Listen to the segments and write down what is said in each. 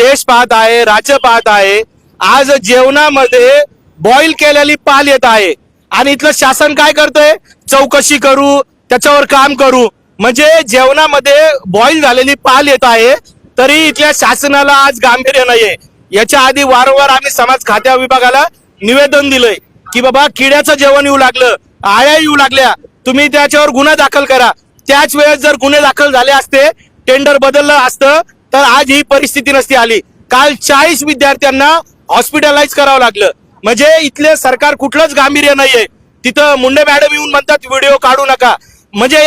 देश पाहत आहे राज्य पाहत आहे. आज जेवणामध्ये बॉईल केलेली पाल येत आहे. आणि इथलं शासन काय करतंय? चौकशी करू त्याच्यावर काम करू. म्हणजे जेवणामध्ये बॉईल झालेली पाल येत आहे तरी इथल्या शासनाला आज गांभीर्य नाहीये. याच्या आधी वारंवार आम्ही समाज खात्या विभागाला निवेदन दिलंय की बाबा किड्याचं जेवण येऊ लागलं आया येऊ लागल्या तुम्ही त्याच्यावर गुन्हा दाखल करा. त्याच वेळेस जर गुन्हे दाखल झाले असते टेंडर बदललं असतं तर आज ही परिस्थिती नसती आली. काल चाळीस विद्यार्थ्यांना हॉस्पिटलाइज करावं लागलं. म्हणजे इथले सरकार कुठलंच गांभीर्य नाहीये. तिथं मुंडे मॅडम येऊन म्हणतात व्हिडिओ काढू नका. म्हणजे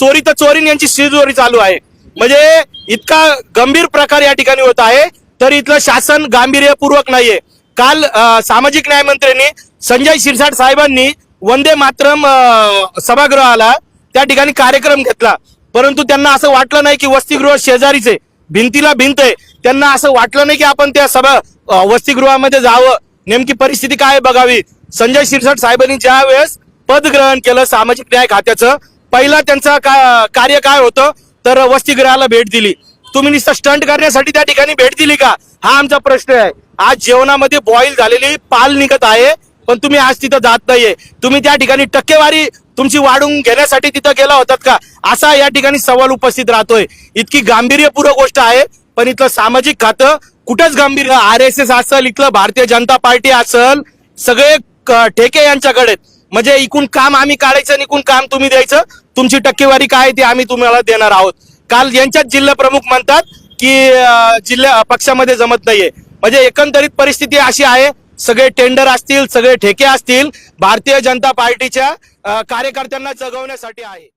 चोरी तर चोरी यांची शिजोरी चालू आहे. म्हणजे इतका गंभीर प्रकार या ठिकाणी होत आहे तर इथलं शासन गांभीर्यपूर्वक नाहीये. काल सामाजिक न्याय मंत्र्यांनी संजय शिरसाट साहेबांनी वंदे मातरम सभागृहाला त्या ठिकाणी कार्यक्रम घेतला. परंतु त्यांना असं वाटलं नाही की वसतिगृह शेजारीचे भिंतीला भिंत आहे. त्यांना असं वाटलं नाही की आपण त्या सभा वसतिगृहामध्ये जावं. नेमकी परिस्थिती काय बघावी. संजय शिरसाट साहेबांनी ज्या वेळेस पद ग्रहण केलं सामाजिक न्याय खात्याचं पहिला त्यांचं का- कार्य काय होतं? तर वसतिगृहाला भेट दिली. तुम्ही नुसतं स्टंट करण्यासाठी त्या ठिकाणी भेट दिली का? हा आमचा प्रश्न आहे. आज जेवणामध्ये बॉईल झालेली पाल निघत आहे पण तुम्ही आज तिथं जात नाहीये. तुम्ही त्या ठिकाणी टक्केवारी तुमची वाढून घेण्यासाठी तिथं गेला होतात का? असा या ठिकाणी सवाल उपस्थित राहतोय. इतकी गांभीर्यपूर्वक गोष्ट आहे पण इथलं सामाजिक खातं कुठंच गंभीर आर एस एस असल इथलं भारतीय जनता पार्टी असेल सगळे ठेके यांच्याकडे म्हणजे इकून काम आम्ही काढायचं आणि इकून काम तुम्ही द्यायचं. तुमची टक्केवारी काय आहे ती आम्ही तुम्हाला देणार आहोत. काल यांच्याच जिल्हा प्रमुख म्हणतात की जिल्हा पक्षामध्ये जमत नाहीये. म्हणजे एकंदरीत परिस्थिती अशी आहे सगळे टेंडर असतील सगळे ठेके असतील भारतीय जनता पार्टीच्या कार्यकर्त्यांना जगवण्यासाठी आहे.